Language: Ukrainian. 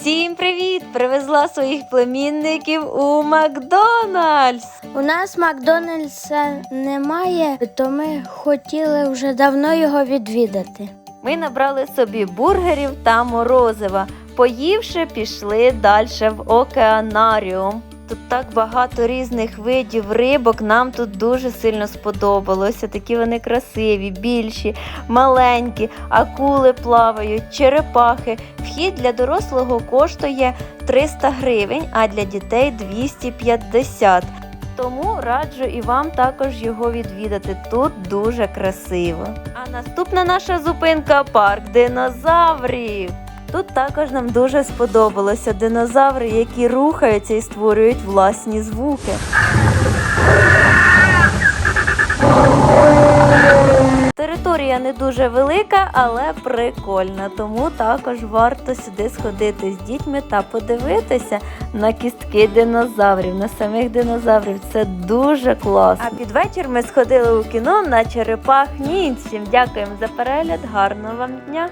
Всім привіт! Привезла своїх племінників у Макдональдс. У нас Макдональдса немає, то ми хотіли вже давно його відвідати. Ми набрали собі бургерів та морозива. Поївши, пішли далі в океанаріум. Тут так багато різних видів рибок. Нам тут дуже сильно сподобалося. Такі вони красиві, більші, маленькі, акули плавають, черепахи. Вхід для дорослого коштує 300 гривень, а для дітей 250. Тому раджу і вам також його відвідати. Тут дуже красиво. А наступна наша зупинка парк динозаврів. Тут також нам дуже сподобалося динозаври, які рухаються і створюють власні звуки. Територія не дуже велика, але прикольна, тому також варто сюди сходити з дітьми та подивитися на кістки динозаврів, на самих динозаврів. Це дуже класно. А під вечір ми сходили у кіно на черепах Ні, Всім дякуємо за перегляд. Гарного вам дня!